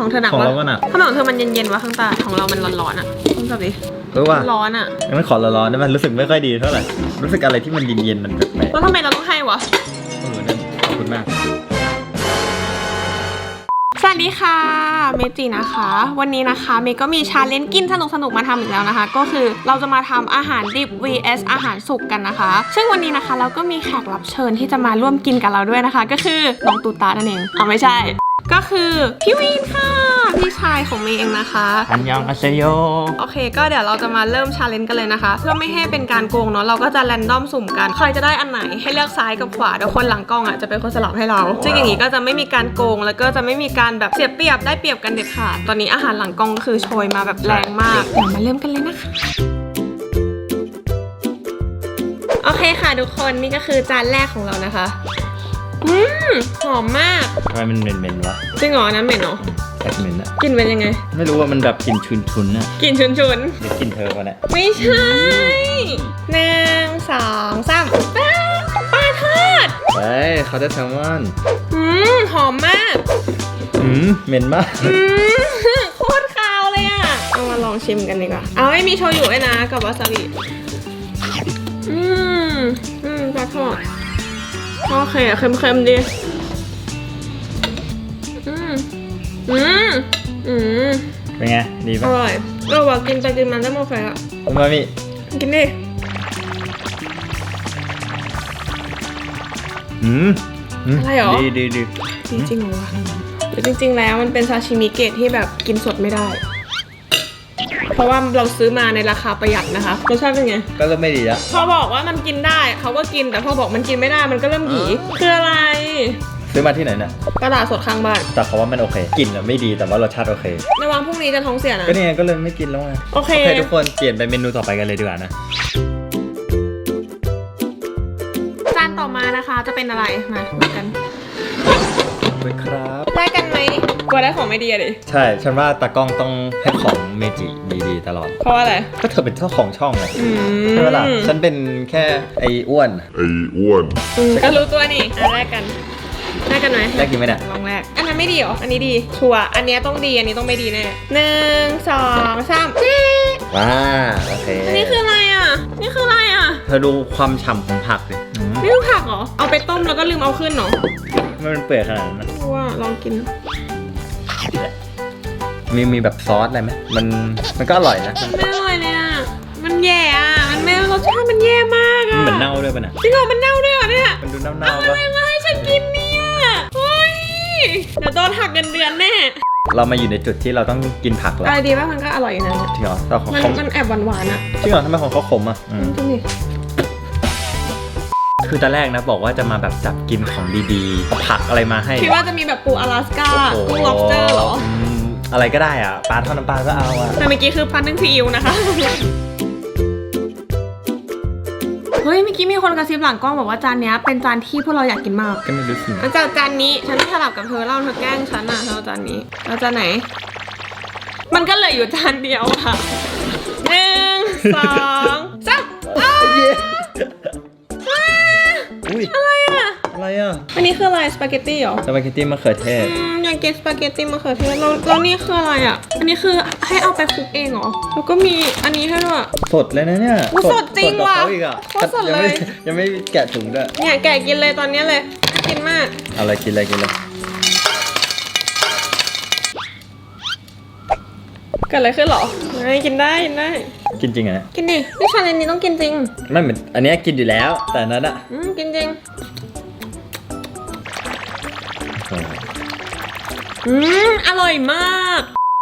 ของเธอหนักของวะเราก็หนักทำไมของเธอมันเย็นๆวะข้างใต้ของเรามันร้อนๆอะคุณจับดิเออว่าร้อนอะงั้นขอร้อนๆนะมันรู้สึกไม่ค่อยดีเท่าไหร่ รู้สึกอะไรที่มันเย็นๆมันแปลกแล้วทำไมเราต้องให้วะๆเออนั่นขอบคุณมาก สวัสดีค่ะเมจินะคะ วันนี้นะคะเมย์ก็มีชาเลนจ์กินสนุกๆมาทำอีกแล้วนะคะ ก็คือเราจะมาทำอาหารดิบ vs อาหารสุกกันนะคะ ซึ่งวันนี้นะคะเราก็มีแขกรับเชิญที่จะมาร่วมกินกับเราด้วยนะคะ ก็คือน้องตูตานั่นเองอ๋อไม่ใช่ ก็คือพี่วีนค่ะ พี่ชายของเมย์เองนะคะอันยองอาเซโยโอเค ก็เดี๋ยวเราจะมาเริ่มชาเลนจ์กันเลยนะคะเพื่อไม่ให้เป็นการโกงเนาะเราก็จะแรนดอมสุ่มกัน ใครจะได้อันไหนให้เลือกซ้ายกับขวาเดี๋ยวคนหลังกล้องอะจะเป็นคนสลับให้เราซึ่งอย่างนี้ก็จะไม่มีการโกงแล้วก็จะไม่มีการแบบเสียเปรียบได้เปรียบกันเด็ดขาดตอนนี้อาหารหลังกล้องก็คือโชยมาแบบแรงมากเดี๋ยวมาเริ่มกันเลยนะคะโอเคค่ะทุกคนนี่ก็คือจานแรกของเรานะคะ อืมหอมมากทำไมมันเหม็นๆวะจริงเหรออันนั้นเหม็นเหรอแอบเหม็นอะกลินเป็นยังไงไม่รู้ว่ามันแบบกลินชุนๆน่ะกลินชุนๆหรือกลินเธอวะเนี่ยไม่ใช่หนึ่งสองสามป้าปลาทอดเฮ้ยเขาจะแซลมอนอืมหอมมาก อืมเหม็นมาก อืมโคตรคาวเลยอะ เอามาลองชิมกันดีกว่า เอาให้มีโชยุด้วยนะกับวาซาบิ อืม อืมปลาทอด โอเคอะเค็มๆดี อืม อืม อืม เป็นไง ดีอปะร่อยเออว่ากินไปกินมันได้หมดเลยอะคุณมามิกินดิ อืมมอะไรหรอ ดีดีดีจริงๆเหรอวะหรือจริง ๆ แล้วมันเป็นซาชิมิเกรดที่แบบกินสดไม่ได้ เพราะว่าเราซื้อมาในราคาประหยัดนะคะรสชาติเป็นไง ก็เริ่มไม่ดีแล้วพอบอกว่ามันกินได้เขาก็กินแต่พอบอกมันกินไม่ได้มันก็เริ่มหยีคืออะไร ซื้อมาที่ไหนเนี่ยตลาดสดข้างบ้าน แต่เขาว่ามันโอเคกลิ่นอะไม่ดีแต่ว่ารสชาติโอเคในวันพรุ่งนี้จะท้องเสียนะ ก็นี่ไงก็เลยไม่กินแล้วไงโอเคโอเค ทุกคนเปลี่ยนไปเมนูต่อไปกันเลยดีกว่านะจานต่อมานะคะจะเป็นอะไร มาดูกัน ไปครับ ได้กันไหมกลัวได้ของไม่ดีอะดิ ใช่ฉันว่าตากล้องต้องให้ของเมจิดีๆตลอด เพราะว่าอะไร ก็เธอเป็นเจ้าของช่องไงอืมใช่ไหมล่ะฉันเป็นแค่ไอ้อ้วน ไอ้อ้วนอืมก็รู้ตัวนี่อะแรกกันแรกกันไหมได้กินไหมเนี่ย ลองแรก อันนั้นไม่ดีเหรอ อันนี้ดี ชัวร์อันเนี้ยต้องดี อันนี้ต้องไม่ดีแน่หนึ่งสองสามเจ๊ว้าโอเคอันนี้คืออะไรอะ นี่คืออะไรอะ เธอดูความฉ่ำของผักสิอืม นี่คือผักเหรอ เอาไปต้มแล้วก็ลืมเอาขึ้นเหรอไม่เป็นเปื่อยขนาดนั้นนะว่าลองกิน มีมีแบบซอสอะไรไหมมันมันก็อร่อยนะไม่อร่อยเลยอะ มันแย่อะ มันไม่รสชาติมันแย่มากมันอะเหมือนเน่าด้วยป่ะเนี่ยจริงเหรอมันเน่าด้วยเหรอเนี่ยมันดูเน่าเอาๆอะป่ะไรมาให้ฉันกินเนี่ยเฮ้ยเดี๋ยวโดนหักเงินเดือนแน่เรามาอยู่ในจุดที่เราต้องกินผักแล้วอะไรดีป่ะมันก็อร่อยอยู่นะจริงเหรอแต่ของมันเขามันแอบหวานๆอะจริงเหรอทำไมของเขาขมอะอืมจริงดิ คือตอนแรกนะบอกว่าจะมาแบบจับกินของดีๆเอาผักอะไรมาให้คิดว่าจะมีแบบปูอลาสก้าโอ้โหกุ้ง lobster เหรอ มอะไรก็ได้อะปลาทอดน้ำปลาก็เอาอะแต่เมื่อกี้คือพันนึ่งซีอิ๊วนะคะ เฮ้ยเมื่อกี้มีคนกระซิบหลังกล้องบอกว่าจานเนี้ยเป็นจานที่พวกเราอยากกินมากก็ไม่รู้สิมันจะเอาจานนี้ฉันสลับกับเธอเล่าเธอแกล้งฉันอะเธอเอาจานนี้เอาจานไหน มันก็เหลืออยู่จานเดียวค่ะหนึ่งสอง อะอะไรอะอันนี้คืออะไรสปาเกตตี้เหรอ สปาเกตตี้มะเขือเทศ อืมอยากกินสปาเกตตี้มะเขือเทศแล้วแล้วนี่คืออะไรอะ อันนี้คือให้เอาไปคลุกเองเหรอ แล้วก็มีอันนี้ให้ด้วย สดเลยนะเนี่ยอุ๊ยสดจริงกว่าว่ะเขาอีกอะโคตรสดเลย ยังไม่ยังไม่แกะถุงด้วยเนี่ยแกะกินเลยตอนนี้เลยน่ากินมาก เอาอะไรกินอะไรกินเลยเกิดอะไรขึ้นเหรอไม่กินได้กินได้ กินจริงอะกินดินี่ชาเลนจ์นี้ต้องกินจริง ไม่เหมือนอันเนี้ยกินอยู่แล้ว แต่อันนั้นอะ อืมกินจริง อืมอร่อยมาก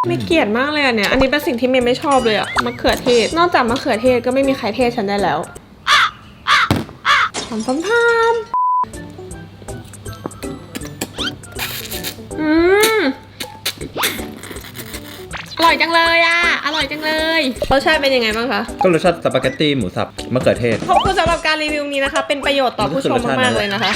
ไม่เกลียดมากเลยอะเนี่ยอันนี้เป็นสิ่งที่เมย์ไม่ชอบเลยอะมะเขือเทศ นอกจากมะเขือเทศก็ไม่มีใครเทศฉันได้แล้วพามพามพามอืมอร่อยจังเลยอะอร่อยจังเลยรสชาติเป็นยังไงบ้างคะ ก็รสชาติสปาเกตตี้หมูสับมะเขือเทศ ขอบคุณสำหรับการรีวิวนี้นะคะ เป็นประโยชน์ต่อผู้ชมมากๆเลยนะคะ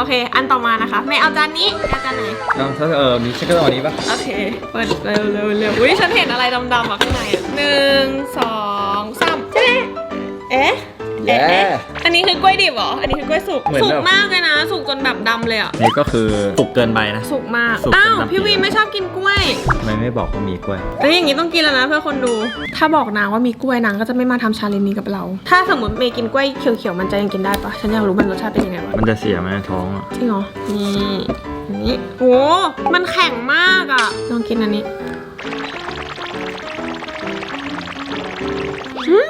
โอเค อันต่อมานะคะ ไม่เอาจานนี้เอาจานไหนเอาถ้าเออมีฉันก็ต้องอันนี้ปะโอเคเปิดเร็วเร็วเร็วอุ้ยฉันเห็นอะไรดำๆอะข้างในอะหนึ่งสองสามเจ๊เอ๊ะ แย่เอ๊ะอันนี้คือกล้วยดิบเหรอ อันนี้คือกล้วยสุก เหมือนสุกแบบ มากเลยนะ สุกจนแบบดำเลยอะ นี่ก็คือสุกเกินไปนะ สุกมาก สุกจนอ้าวดำ พี่วีไม่ชอบกินกล้วย ทำไมไม่บอกว่ามีกล้วยเอ้ยอย่างนี้ต้องกินแล้วนะเพื่อคนดู ถ้าบอกนางว่ามีกล้วยนางก็จะไม่มาทำชาเลนจ์นี้กับเรา ถ้าสมมติเมย์กินกล้วยเขียวๆมันจะยังกินได้ปะฉันอยากรู้มันรสชาติเป็นยังไงวะ มันจะเสียไหมท้องอะจริงเหรอ นี่อันนี้โอ้มันแข็งมากอะลองกินอันนี้อืม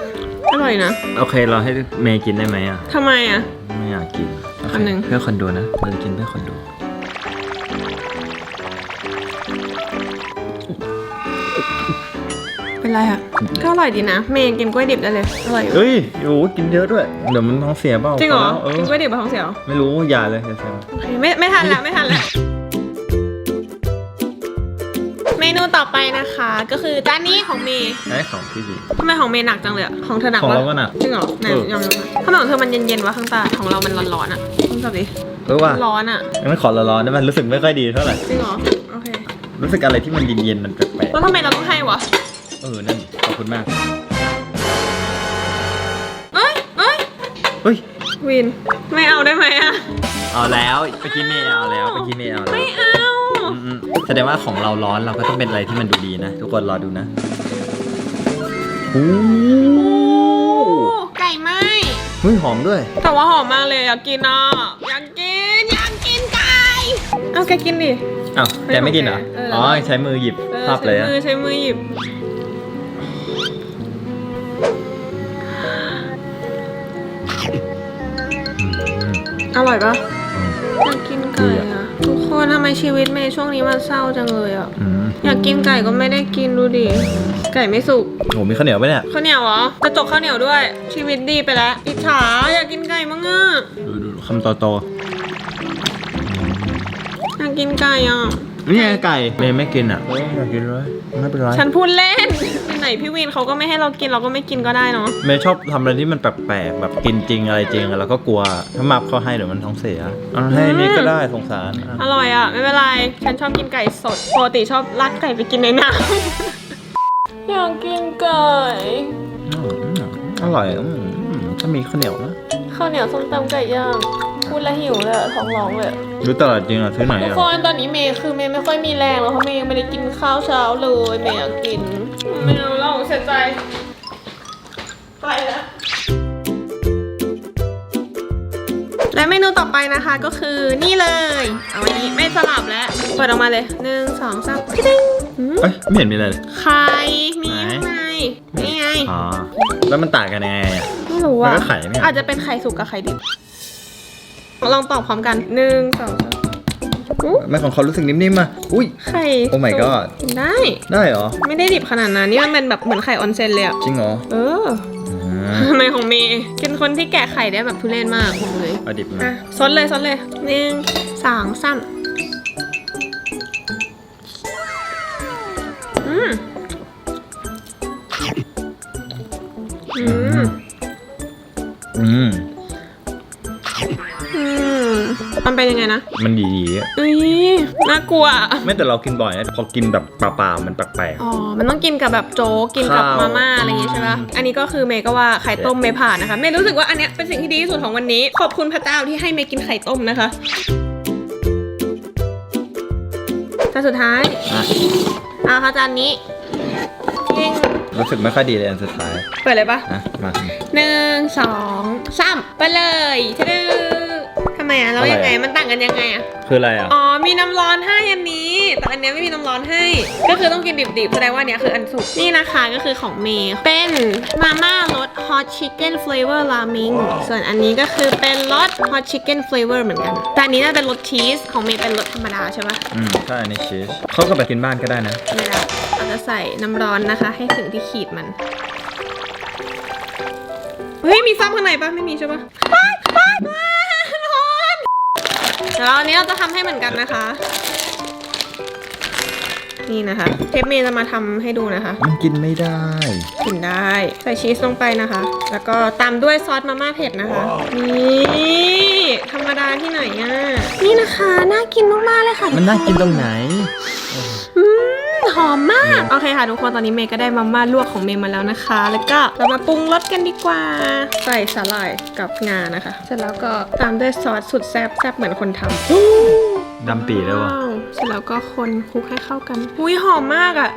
อร่อยนะโอเคเราให้เมย์กินได้ไหมอะ ทำไมอะ ไม่อยากกินโอเคอันหนึ่ง เพื่อคนดูนะเราจะกินเพื่อคนดู เป็นไรอะ ก็อร่อยดีนะ เมย์ยังกินกล้วยดิบได้เลย อร่อยอยู่เฮ้ยโอ้กินเยอะด้วย เดี๋ยวมันท้องเสียเปล่าจริงเหรอเออกินกล้วยดิบกับท้องเสียเหรอไม่รู้อย่าเลยอย่าเสีย โอเค ไม่ไม่ทันแล้วไม่ทันแล้ว นูต่อไปนะคะ ก็คือจานนี้ของเมย์ไอ้ของพี่ดี ทำไมของเมย์หนักจังเลยอะของเธอหนักของวะเราก็หนักจริงเหรอไหนเออ ยอมยอมทำไมของเธอมันเย็นๆวะข้างใต้ของเรามันร้อนๆอะลองจับดิเออว่าร้อนอะงั้นขอร้อนๆได้ไหมรู้สึกไม่ค่อยดีเท่าไหร่ จริงเหรอโอเครู้สึกอะไรที่มันเย็นๆมันแปลกแล้วทำไมเราต้องให้วะๆเออ นั่น ขอบคุณมาก เอ้ยเอ้ยเฮ้ย วินไม่เอาได้ไหมอะเอาแล้วไปกินเมย์เอาแล้วไปกินเมย์เอาแล้ว ไม่เอาอืมๆ แสดงว่าของเราร้อนเราก็ต้องเป็นอะไรที่มันดูดีนะ ทุกคนรอดูนะโอ้โอ้ไก่ไหมเฮ้ยหอมด้วย แต่ว่าหอมมากเลยอยากกินอะอยากกินอยากกินไก่เอาแกกินดิอ้าวแกไม่กินเหรอเอออ๋อใช้มือหยิบเออภาพเลยใช้อะมือใช้มือหยิบอร่อยปะ อยากกินไก่อะทุกคนทำไมชีวิตเมย์ช่วงนี้มันเศร้าจังเลยอะอืมอยากกินไก่ก็ไม่ได้กินดูดิไก่ไม่สุกโหมีข้าวเหนียวไหมเนี่ยข้าวเหนียวเหรอจะจกข้าวเหนียวด้วย ชีวิตดีไปแล้วอิจฉาอยากกินไก่มั้งอะดูดูคำโตโตอยากกินไก่อะๆ นี่ไงไก่เมย์ไม่กินอะเอออยากกินเลยไม่เป็นไรฉันพูดเล่นไหนพี่วินเขาก็ไม่ให้เรากินเราก็ไม่กินก็ได้เนาะเมย์ชอบทำอะไรที่มันแปลกๆแบบกินจริงอะไรจริงแล้วก็กลัวถ้ามาเขาให้เดี๋ยวมันท้องเสียเอาให้นี่ก็ได้สงสารอะอร่อยอะไม่เป็นไรฉันชอบกินไก่สดปกติชอบลักไก่ไปกินในน้ำอยากกินไก่อืมอืมอร่อยอืมอืมถ้ามีข้าวเหนียวนะข้าวเหนียวส้มตำไก่ย่าง พูดแล้วหิวเลยอะท้องร้องเลยอะรู้ตลาดจริงอะซื้อไหนทุกอะคนตอนนี้เมย์คือเมย์ไม่ค่อยมีแรงแล้วเพราะเมย์ยังไม่ได้กินข้าวเช้าเลยเมย์อยากกินไม่เอาแล้วเสียใจไปแล้วและเมนูต่อไปนะคะก็คือนี่เลยเอาอันนี้ไม่สลับแล้วเปิดออกมาเลยหนึ่งสองสามติ๊งหืมเอ้ยไม่เห็นมีอะไรเลย ไข่มีไหนข้างในนี่ไง อ๋อ แล้วมันต่างกันยังไงอะ ไม่รู้อะมันก็ไข่ไม่เหรอออาจจะเป็นไข่สุกกับไข่ดิบ ลองตอบพร้อมกันหนึ่งสองสามอุ๊ยไม่ของเขารู้สึกนิ่มๆมาอุ้ย ไข่ Oh my สุก god กินได้ ได้เหรอ ไม่ได้ดิบขนาดนั้นนี่มันเป็นแบบเหมือนไข่ออนเซนเลยอะจริงเหรอเอออืมทำไมของเมย์เป็นคนที่แกะไข่ได้แบบทุเรศมากบอกเลย เอาดิบมาอะซดเลยซดเลยหนึ่งสองสามอืมอืมอืม อืมมันเป็นยังไงนะมันดีๆอะอุ้ยน่ากลัว ไม่แต่เรากินบ่อยนะพอกินแบบเปล่าๆมันแปลก อ๋อ มันต้องกินกับแบบโจ๊ก กินกับข้าว มาม่าอะไรอย่างงี้ใช่ปะอันนี้ก็คือเมย์ก็ว่าไข่ต้มเมย์ผ่านนะคะ เมย์รู้สึกว่าอันเนี้ยเป็นสิ่งที่ดีที่สุดของวันนี้ ขอบคุณพระเจ้าที่ให้เมย์กินไข่ต้มนะคะจานสุดท้ายๆอะเอาค่ะจานนี้ยิงรู้สึกไม่ค่อยดีเลยอันสุดท้ายเปิดเลยปะ นะมา หนึ่งสองสามไปเลยทะดึทำ ไมอะแล้วยังไงมันต่างกันยังไงอะ คืออะไรอะ อ๋อ มีน้ำร้อนให้อันนี้ แต่อันเนี้ยไม่มีน้ำร้อนให้ ก็คือต้องกินดิบๆ แสดงว่าอันเนี้ยคืออันสุก นี่นะคะก็คือของเมย์เป็นมาม่ารส hot chicken flavor ramen ส่วนอันนี้ก็คือเป็นรส hot chicken flavor เหมือนกัน แต่อันนี้น่าเป็นรสชีส ของเมย์เป็นรสธรรมดาใช่ปะอืมใช่อันนี้ชีสเขาก็ไปกินบ้านก็ได้นะ ไม่ได้เราจะใส่น้ำร้อนนะคะ ให้ถึงที่ขีดมัน เฮ้ย มีซ้ำข้างในปะไม่มีใช่ปะไปไปไปร้อนเดี๋ยวเราอันนี้เราจะทำให้เหมือนกันนะคะ นี่นะคะเทปเมย์จะมาทำให้ดูนะคะ มันกินไม่ได้ กินได้ ใส่ชีสลงไปนะคะ แล้วก็ตามด้วยซอสมาม่าเผ็ดนะคะ นี่ธรรมดาที่ไหนอะ นี่นะคะ น่ากินมากๆเลยค่ะมันน่ากินตรงไหนอืม หอมมาก โอเคค่ะทุกคนตอนนี้เมย์ก็ได้มาม่าลวกของเมย์มาแล้วนะคะ แล้วก็เรามาปรุงรสกันดีกว่า ใส่สาหร่ายกับงานะคะ เสร็จแล้วก็ตามด้วยซอสสุดแซ่บแซ่บเหมือนคนทำดำปีเลยวะว้าวเสร็จแล้วก็คนคลุกให้เข้ากัน อุ้ยหอมมากอะ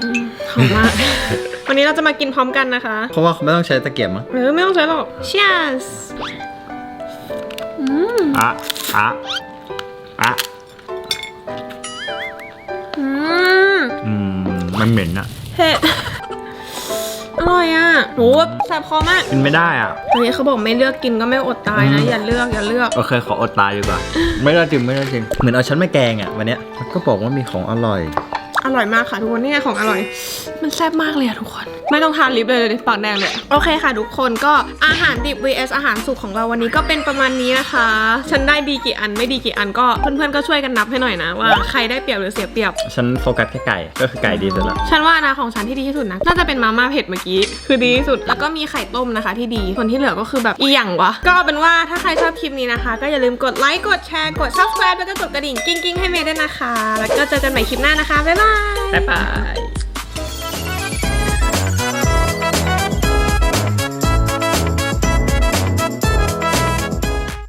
อืมหอมมาก วันนี้เราจะมากินพร้อมกันนะคะ เพราะว่าเขาไม่ต้องใช้ตะเกียบมั้งเออไม่ต้องใช้หรอก cheers อืมอะอะอะ มมันเหม็นอะเผ็ดอร่อยอะโหแสบคอมากกินไม่ได้อะอันนี้เขาบอกไม่เลือกกินก็ไม่อดตายนะอืมอย่าเลือกอย่าเลือก โอเคขออดตายดีกว่า ไม่ได้จริงไม่ได้จริง เหมือนเอาฉันมาแกงอะวันเนี้ยแล้วก็บอกว่ามีของอร่อย อร่อยมากค่ะทุกคนนี่ไงของอร่อย มันแซ่บมากเลยอะทุกคน ไม่ต้องทานลิปเลยเลยปากแดงเลย โอเคค่ะทุกคนก็อาหารดิบ vs อาหารสุกของเราวันนี้ก็เป็นประมาณนี้นะคะ ฉันได้ดีกี่อันไม่ดีกี่อันก็เพื่อนๆก็ช่วยกันนับให้หน่อยนะว่าใครได้เปรียบหรือเสียเปรียบ ฉันโฟกัสแค่ไก่ก็คือไก่ดีสุดละฉันว่านะของฉันที่ดีที่สุดนะน่าจะเป็นมาม่าเผ็ดเมื่อกี้คือดีที่สุดแล้วก็มีไข่ต้มนะคะ ที่ดีส่วนที่เหลือก็คือแบบอีหยังวะก็เอาเป็นว่าถ้าใครชอบคลิปนี้นะคะ ก็อย่าลืมกดไลค์กดแชร์กด subscribe แล้วก็กดกระดิ่งกิ้งๆให้เมย์ด้วยนะคะ แล้วก็เจอกันใหม่คลิปหน้านะคะบ๊ายบายบ๊ายบาย